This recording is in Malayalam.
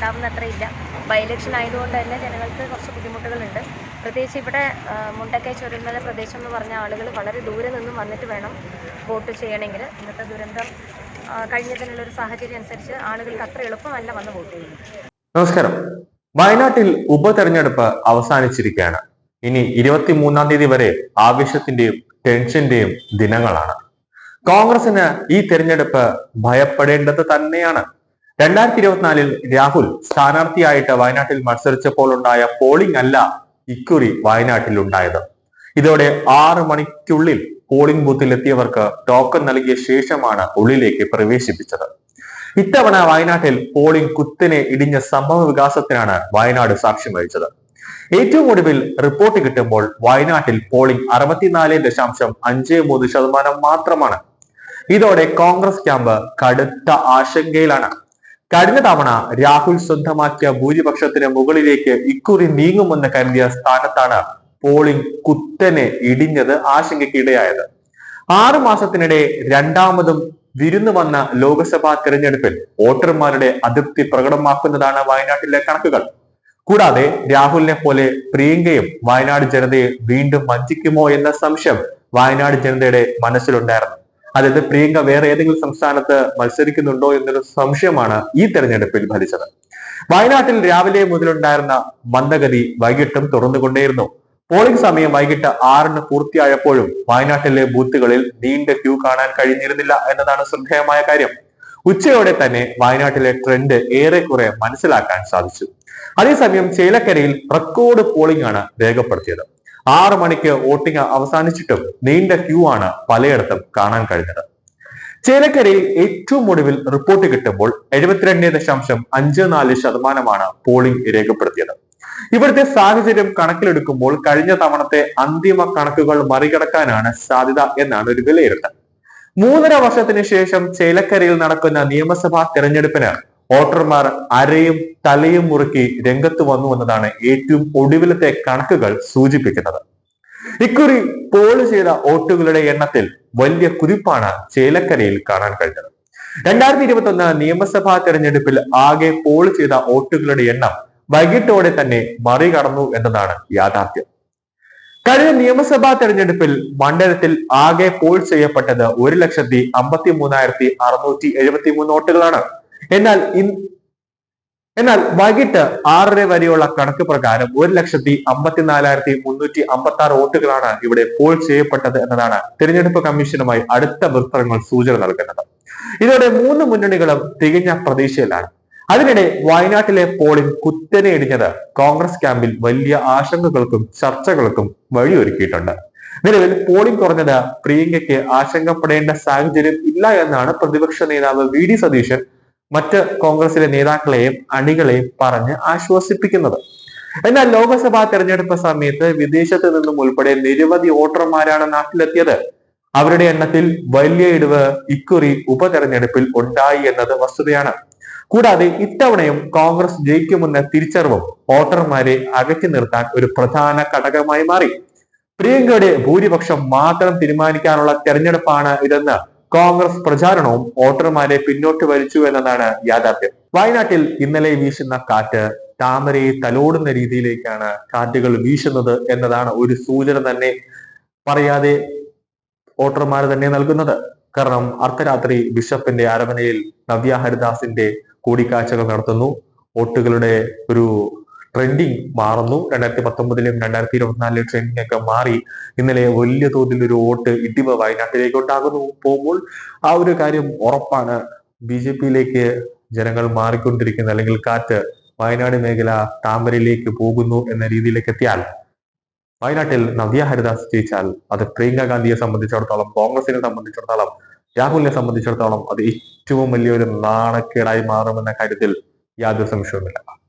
ഉണ്ടാവുന്ന അത്ര ഇല്ല ബൈ ഇലക്ഷൻ ആയതുകൊണ്ട് തന്നെ ജനങ്ങൾക്ക് കുറച്ച് ബുദ്ധിമുട്ടുകളുണ്ട്. പ്രത്യേകിച്ച് ഇവിടെ മുണ്ടക്കൈ ചുരുമല പ്രദേശം എന്ന് പറഞ്ഞ ആളുകൾ വളരെ ദൂരെ നിന്നും വന്നിട്ട് വേണം വോട്ട് ചെയ്യണമെങ്കിൽ. ഇന്നത്തെ ദുരന്തം കഴിഞ്ഞതിനുള്ള കഴിഞ്ഞതിനുള്ളൊരു സാഹചര്യം അനുസരിച്ച് ആളുകൾക്ക് അത്ര എളുപ്പമല്ല വന്ന് വോട്ട് ചെയ്യുന്നത്. നമസ്കാരം. വയനാട്ടിൽ ഉപതെരഞ്ഞെടുപ്പ് അവസാനിച്ചിരിക്കുകയാണ്. ഇനി ഇരുപത്തിമൂന്നാം തീയതി വരെ ആവേശത്തിന്റെയും ടെൻഷന്റെയും ദിനങ്ങളാണ്. കോൺഗ്രസിന് ഈ തെരഞ്ഞെടുപ്പ് ഭയപ്പെടേണ്ടത് തന്നെയാണ്. രണ്ടായിരത്തി ഇരുപത്തിനാലിൽ രാഹുൽ സ്ഥാനാർത്ഥിയായിട്ട് വയനാട്ടിൽ മത്സരിച്ചപ്പോൾ ഉണ്ടായ പോളിംഗ് അല്ല ഇക്കുറി വയനാട്ടിൽ ഉണ്ടായത് ഇതോടെ ആറ് മണിക്കുള്ളിൽ പോളിംഗ് ബൂത്തിൽ എത്തിയവർക്ക് ടോക്കൺ നൽകിയ ശേഷമാണ് ഉള്ളിലേക്ക് പ്രവേശിപ്പിച്ചത്. ഇത്തവണ വയനാട്ടിൽ പോളിംഗ് കുത്തിനെ ഇടിഞ്ഞ സംഭവ വികാസത്തിനാണ് വയനാട് സാക്ഷ്യം വഹിച്ചത്. ഏറ്റവും ഒടുവിൽ റിപ്പോർട്ട് കിട്ടുമ്പോൾ വയനാട്ടിൽ പോളിംഗ് അറുപത്തിനാല് ദശാംശം അഞ്ച് മൂന്ന് ശതമാനം മാത്രമാണ്. ഇതോടെ കോൺഗ്രസ് ക്യാമ്പ് കടുത്ത ആശങ്കയിലാണ്. കഴിഞ്ഞ തവണ രാഹുൽ സ്വന്തമാക്കിയ ഭൂരിപക്ഷത്തിന് മുകളിലേക്ക് ഇക്കുറി നീങ്ങുമെന്ന് കരുതിയ സ്ഥാനത്താണ് പോളിംഗ് കുത്തനെ ഇടിഞ്ഞത് ആശങ്കയ്ക്കിടയായത്. ആറു മാസത്തിനിടെ രണ്ടാമതും വിരുന്നു വന്ന ലോക്സഭാ തെരഞ്ഞെടുപ്പിൽ വോട്ടർമാരുടെ അതൃപ്തി പ്രകടമാക്കുന്നതാണ് വയനാട്ടിലെ കണക്കുകൾ. കൂടാതെ രാഹുലിനെ പോലെ പ്രിയങ്കയും വയനാട് ജനതയെ വീണ്ടും വഞ്ചിക്കുമോ എന്ന സംശയം വയനാട് ജനതയുടെ മനസ്സിലുണ്ടായിരുന്നു. അതായത് പ്രിയങ്ക വേറെ ഏതെങ്കിലും സംസ്ഥാനത്ത് മത്സരിക്കുന്നുണ്ടോ എന്നൊരു സംശയമാണ് ഈ തെരഞ്ഞെടുപ്പിൽ ഫലിച്ചത് വയനാട്ടിൽ രാവിലെ മുതലുണ്ടായിരുന്ന മന്ദഗതി വൈകിട്ടും തുറന്നുകൊണ്ടേയിരുന്നു. പോളിംഗ് സമയം വൈകിട്ട് ആറിന് പൂർത്തിയായപ്പോഴും വയനാട്ടിലെ ബൂത്തുകളിൽ നീണ്ട ക്യൂ കാണാൻ കഴിഞ്ഞിരുന്നില്ല എന്നതാണ് ശ്രദ്ധേയമായ കാര്യം. ഉച്ചയോടെ തന്നെ വയനാട്ടിലെ ട്രെൻഡ് ഏറെക്കുറെ മനസ്സിലാക്കാൻ സാധിച്ചു. അതേസമയം ചേലക്കരയിൽ റെക്കോർഡ് പോളിംഗ് ആണ് രേഖപ്പെടുത്തിയത്. ആറ് മണിക്ക് വോട്ടിംഗ് അവസാനിച്ചിട്ടും നീണ്ട ക്യൂ ആണ് പലയിടത്തും കാണാൻ കഴിഞ്ഞത്. ചേലക്കരയിൽ ഏറ്റവും ഒടുവിൽ റിപ്പോർട്ട് കിട്ടുമ്പോൾ എഴുപത്തിരണ്ട് ദശാംശം അഞ്ച് നാല് ശതമാനമാണ് പോളിംഗ് രേഖപ്പെടുത്തിയത്. ഇവിടുത്തെ സാഹചര്യം കണക്കിലെടുക്കുമ്പോൾ കഴിഞ്ഞ തവണത്തെ അന്തിമ കണക്കുകൾ മറികടക്കാനാണ് സാധ്യത എന്നാണ് ഒരു വിലയിരുത്തൽ. മൂന്നര വർഷത്തിന് ശേഷം ചേലക്കരയിൽ നടക്കുന്ന നിയമസഭാ തെരഞ്ഞെടുപ്പിന് വോട്ടർമാർ അരയും തലയും മുറുക്കി രംഗത്ത് വന്നു എന്നതാണ് ഏറ്റവും ഒടുവിലത്തെ കണക്കുകൾ സൂചിപ്പിക്കുന്നത്. ഇക്കുറി പോൾ ചെയ്ത വോട്ടുകളുടെ എണ്ണത്തിൽ വലിയ കുതിപ്പാണ് ചേലക്കരയിൽ കാണാൻ കഴിഞ്ഞത്. രണ്ടായിരത്തി ഇരുപത്തി ഒന്ന് നിയമസഭാ തെരഞ്ഞെടുപ്പിൽ ആകെ പോൾ ചെയ്ത വോട്ടുകളുടെ എണ്ണം വൈകിട്ടോടെ തന്നെ മറികടന്നു എന്നതാണ് യാഥാർത്ഥ്യം. കഴിഞ്ഞ നിയമസഭാ തെരഞ്ഞെടുപ്പിൽ മണ്ഡലത്തിൽ ആകെ പോൾ ചെയ്യപ്പെട്ടത് ഒരു ലക്ഷത്തി അമ്പത്തി മൂന്നായിരത്തി അറുന്നൂറ്റി എഴുപത്തി മൂന്ന് വോട്ടുകളാണ്. എന്നാൽ എന്നാൽ വൈകിട്ട് ആറര വരെയുള്ള കണക്ക് പ്രകാരം ഒരു ലക്ഷത്തി അമ്പത്തിനാലായിരത്തി മുന്നൂറ്റി അമ്പത്തി ആറ് വോട്ടുകളാണ് ഇവിടെ പോൾ ചെയ്യപ്പെട്ടത് എന്നതാണ് തിരഞ്ഞെടുപ്പ് കമ്മീഷനുമായി അടുത്ത വൃത്തങ്ങൾ സൂചന നൽകുന്നത്. ഇതോടെ മൂന്ന് മുന്നണികളും തികഞ്ഞ പ്രതീക്ഷയിലാണ്. അതിനിടെ വയനാട്ടിലെ പോളിംഗ് കുത്തനെ ഇടിഞ്ഞത് കോൺഗ്രസ് ക്യാമ്പിൽ വലിയ ആശങ്കകൾക്കും ചർച്ചകൾക്കും വഴിയൊരുക്കിയിട്ടുണ്ട്. നിലവിൽ പോളിംഗ് കുറഞ്ഞത് പ്രിയങ്കയ്ക്ക് ആശങ്കപ്പെടേണ്ട സാഹചര്യം ഇല്ല എന്നാണ് പ്രതിപക്ഷ നേതാവ് വി ഡി സതീശൻ മറ്റ് കോൺഗ്രസിലെ നേതാക്കളെയും അണികളെയും പറഞ്ഞ് ആശ്വസിപ്പിക്കുന്നത്. എന്നാൽ ലോക്സഭാ തെരഞ്ഞെടുപ്പ് സമയത്ത് വിദേശത്ത് നിന്നും ഉൾപ്പെടെ നിരവധി വോട്ടർമാരാണ് നാട്ടിലെത്തിയത്. അവരുടെ എണ്ണത്തിൽ വലിയ ഇടിവ് ഇക്കുറി ഉപതെരഞ്ഞെടുപ്പിൽ ഉണ്ടായി എന്നത് വസ്തുതയാണ്. കൂടാതെ ഇത്തവണയും കോൺഗ്രസ് ജയിക്കുമെന്ന തിരിച്ചറിവും വോട്ടർമാരെ അകറ്റി നിർത്താൻ ഒരു പ്രധാന ഘടകമായി മാറി. പ്രിയങ്കയുടെ ഭൂരിപക്ഷം മാത്രം തീരുമാനിക്കാനുള്ള തെരഞ്ഞെടുപ്പാണ് ഇതെന്ന് കോൺഗ്രസ് പ്രചാരണവും വോട്ടർമാരെ പിന്നോട്ട് വലിച്ചു എന്നതാണ് യാഥാർത്ഥ്യം. വയനാട്ടിൽ ഇന്നലെ വീശുന്ന കാറ്റ് താമരയെ തലോടുന്ന രീതിയിലേക്കാണ് കാറ്റുകൾ വീശുന്നത് എന്നതാണ് ഒരു സൂചന തന്നെ പറയാതെ വോട്ടർമാർ തന്നെ നൽകുന്നത്. കാരണം അർദ്ധരാത്രി ബിഷപ്പിന്റെ അരമനയിൽ നവ്യ ഹരിദാസിന്റെ കൂടിക്കാഴ്ചകൾ നടത്തുന്നു. വോട്ടുകളുടെ ഒരു ട്രെൻഡിങ് മാറുന്നു. രണ്ടായിരത്തി പത്തൊമ്പതിലും രണ്ടായിരത്തി ഇരുപത്തിനാലിലും ട്രെൻഡിങ് ഒക്കെ മാറി. ഇന്നലെ വലിയ തോതിൽ ഒരു വോട്ട് ഇടിവ് വയനാട്ടിലേക്ക് ഉണ്ടാകുന്നു. പോകുമ്പോൾ ആ ഒരു കാര്യം ഉറപ്പാണ്. ബി ജെ പിയിലേക്ക് ജനങ്ങൾ മാറിക്കൊണ്ടിരിക്കുന്ന അല്ലെങ്കിൽ കാറ്റ് വയനാട് മേഖല താമരയിലേക്ക് പോകുന്നു എന്ന രീതിയിലേക്ക് എത്തിയാൽ വയനാട്ടിൽ നവ്യ ഹരിദാസ് ജയിച്ചാൽ അത് പ്രിയങ്ക ഗാന്ധിയെ സംബന്ധിച്ചിടത്തോളം കോൺഗ്രസിനെ സംബന്ധിച്ചിടത്തോളം രാഹുലിനെ സംബന്ധിച്ചിടത്തോളം അത് ഏറ്റവും വലിയൊരു നാണക്കേടായി മാറുമെന്ന കാര്യത്തിൽ യാതൊരു സംശയവുമില്ല.